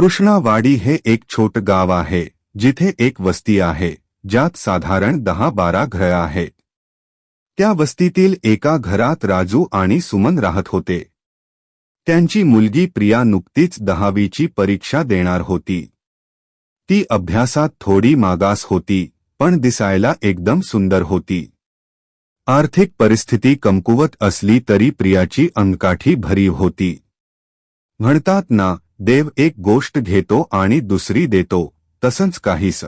कृष्णावाडी हे एक छोट गाव आहे जिथे एक वस्ती आहे ज्यात साधारण दहा बारा घरं आहेत. त्या वस्तीतील एका घरात राजू आणि सुमन राहत होते. त्यांची मुलगी प्रिया नुकतीच दहावीची परीक्षा देणार होती. ती अभ्यासात थोडी मागास होती पण दिसायला एकदम सुंदर होती. आर्थिक परिस्थिती कमकुवत असली तरी प्रियाची अंगकाठी भरीव होती. म्हणतात ना देव एक गोष्ट घेतो आणि दुसरी देतो तसंच काहीस.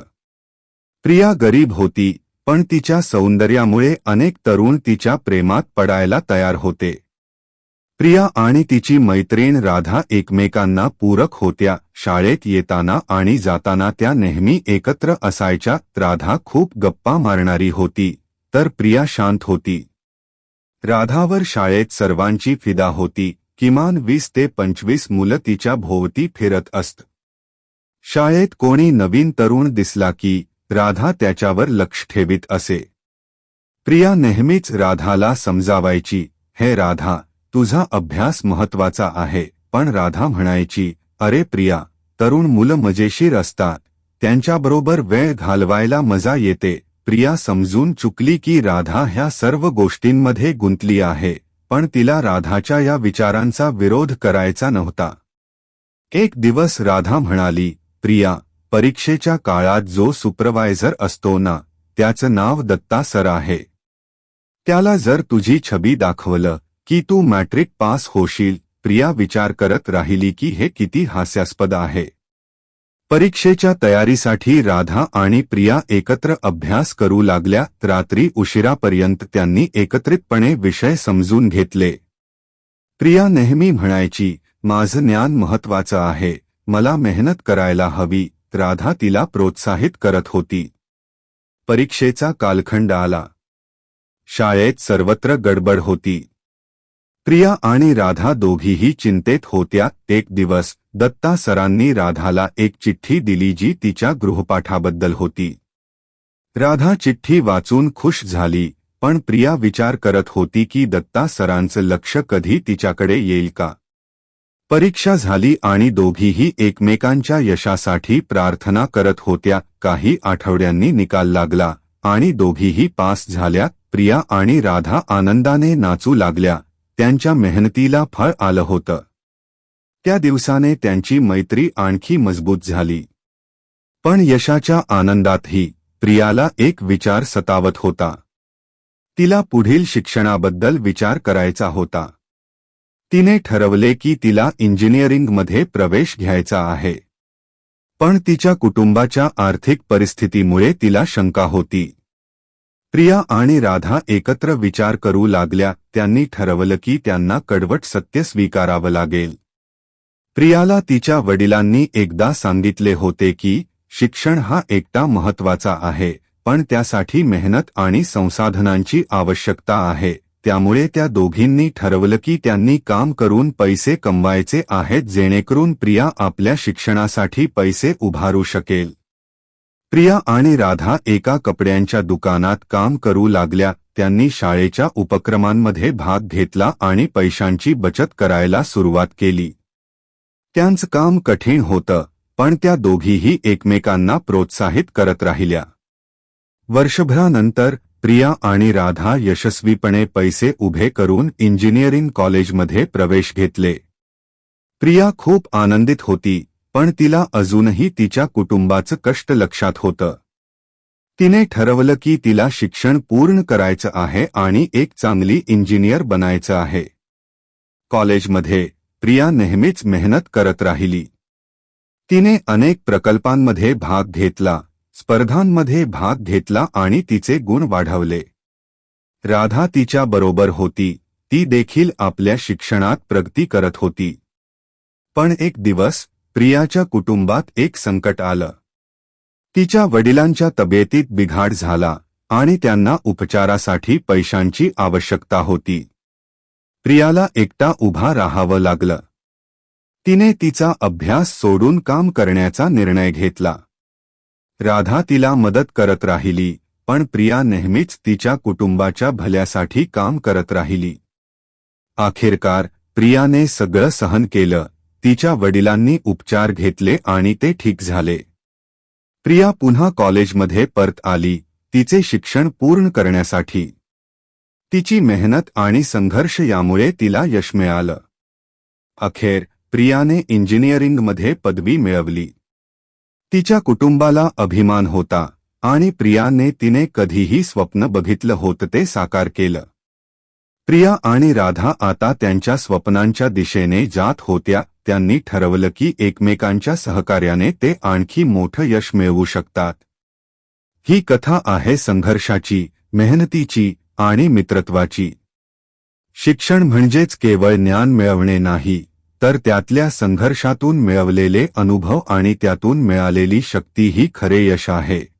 प्रिया गरीब होती पण तिच्या सौंदर्यामुळे अनेक तरुण तिच्या प्रेमात पडायला तयार होते. प्रिया आणि तिची मैत्रीण राधा एकमेकांना पूरक होत्या शाळेत येताना आणि जाताना त्या नेहमी एकत्र असायच्या राधा खूप गप्पा मारणारी होती तर प्रिया शांत होती. राधावर शाळेत सर्वांची फिदा होती किमान वीस ते पंचवीस मुलं तिच्या भोवती फिरत असत. शाळेत कोणी नवीन तरुण दिसला की राधा त्याच्यावर लक्ष ठेवीत असे. प्रिया नेहमीच राधाला समजावायची हे राधा तुझा अभ्यास महत्त्वाचा आहे पण राधा म्हणायची अरे प्रिया तरुण मुलं मजेशीर असतात त्यांच्याबरोबर वेळ घालवायला मजा येते प्रिया समजून चुकली की राधा ह्या सर्व गोष्टींमध्ये गुंतली आहे. पण तिला राधाच्या या विचारांचा विरोध करायचा नव्हता. एक दिवस राधा म्हणाली प्रिया परीक्षेच्या काळात जो सुपरवायझर असतो ना त्याचं नाव दत्ता सर आहे. त्याला जर तुझी छबी दाखवलं की तू मॅट्रिक पास होशील प्रिया विचार करत राहिली की हे किती हास्यास्पद आहे. परीक्षेच्या तयारीसाठी राधा आणि प्रिया एकत्र अभ्यास करू लागल्या रात्री उशिरापर्यंत त्यांनी एकत्रितपणे विषय समजून घेतले. प्रिया नेहमी म्हणायची माझं ज्ञान महत्वाचं आहे मला मेहनत करायला हवी राधा तिला प्रोत्साहित करत होती. परीक्षेचा कालखंड आला. शाळेत सर्वत्र गडबड होती. प्रिया आणि राधा दोघीही चिंतेत होत्या. एक दिवस दत्ता सरांनी राधाला एक चिठ्ठी दिली जी तिच्या गृहपाठाबद्दल होती. राधा चिठ्ठी वाचून खुश झाली पण प्रिया विचार करत होती की दत्ता सरांचं लक्ष कधी तिच्याकडे येईल का? परीक्षा झाली आणि दोघीही एकमेकांच्या यशासाठी प्रार्थना करत होत्या. काही आठवड्यांनी निकाल लागला आणि दोघीही पास झाल्या. प्रिया आणि राधा आनंदाने नाचू लागल्या. त्यांच्या मेहनतीला फळ आलं होतं. त्या दिवसाने त्यांची मैत्री आणखी मजबूत झाली. पण यशाच्या आनंदातही प्रियाला एक विचार सतावत होता. तिला पुढील शिक्षणाबद्दल विचार करायचा होता. तिने ठरवले की तिला इंजिनिअरिंगमध्ये प्रवेश घ्यायचा आहे. पण तिच्या कुटुंबाच्या आर्थिक परिस्थितीमुळे तिला शंका होती. प्रिया आणि राधा एकत्र विचार करू लागल्या त्यांनी ठरवलं की त्यांना कडवट सत्य स्वीकारावं लागेल. प्रियाला तिच्या वडिलांनी एकदा सांगितले होते की शिक्षण हा एकटा महत्त्वाचा आहे पण त्यासाठी मेहनत आणि संसाधनांची आवश्यकता आहे त्यामुळे त्या दोघींनी ठरवलं की त्यांनी काम करून पैसे कमवायचे आहेत जेणेकरून प्रिया आपल्या शिक्षणासाठी पैसे उभारू शकेल. प्रिया आणि राधा एका कपड्यांच्या दुकानात काम करू लागल्या त्यांनी शाळेच्या उपक्रमांमध्ये भाग घेतला आणि पैशांची बचत करायला सुरुवात केली. त्यांचं काम कठीण होतं पण त्या दोघीही एकमेकांना प्रोत्साहित करत राहिल्या. वर्षभरानंतर प्रिया आणि राधा यशस्वीपणे पैसे उभे करून इंजिनिअरिंग कॉलेजमध्ये प्रवेश घेतले. प्रिया खूप आनंदित होती पण तिला अजूनही तिच्या कुटुंबाचं कष्ट लक्षात होतं. तिने ठरवलं की तिला शिक्षण पूर्ण करायचं आहे आणि एक चांगली इंजिनियर बनायचं आहे. कॉलेजमध्ये प्रिया नेहमीच मेहनत करत राहिली. तिने अनेक प्रकल्पांमध्ये भाग घेतला स्पर्धांमध्ये भाग घेतला आणि तिचे गुण वाढवले. राधा तिच्या बरोबर होती ती देखील आपल्या शिक्षणात प्रगती करत होती. पण एक दिवस प्रियाच्या कुटुंबात एक संकट आलं. तिच्या वडिलांच्या तब्येतीत बिघाड झाला आणि त्यांना उपचारासाठी पैशांची आवश्यकता होती. प्रियाला एकटा उभा राहावं लागलं. तिने तिचा अभ्यास सोडून काम करण्याचा निर्णय घेतला. राधा तिला मदत करत राहिली पण प्रिया नेहमीच तिच्या कुटुंबाच्या भल्यासाठी काम करत राहिली. आखिरकार प्रियाने सगळं सहन केलं तिच्या वडिलांनी उपचार घेतले आणि ते ठीक झाले. प्रिया पुन्हा कॉलेजमध्ये परत आली तिचे शिक्षण पूर्ण करण्यासाठी. तिची मेहनत आणि संघर्ष यामुळे तिला यश मिळालं. अखेर प्रियाने इंजिनिअरिंगमध्ये पदवी मिळवली. तिच्या कुटुंबाला अभिमान होता आणि प्रियाने तिने कधीही स्वप्न बघितलं होतं ते साकार केलं. प्रिया आणि राधा आता त्यांच्या स्वप्नांच्या दिशेने जात होत्या त्यांनी ठरवलं की एकमेकांच्या सहकार्याने ते आणखी मोठं यश मिळवू शकतात. ही कथा आहे संघर्षाची मेहनतीची आणि मित्रत्वाची. शिक्षण म्हणजेच केवळ ज्ञान मिळवणे नाही तर त्यातल्या संघर्षातून मिळवलेले अनुभव आणि त्यातून मिळालेली शक्ती ही खरे यश आहे.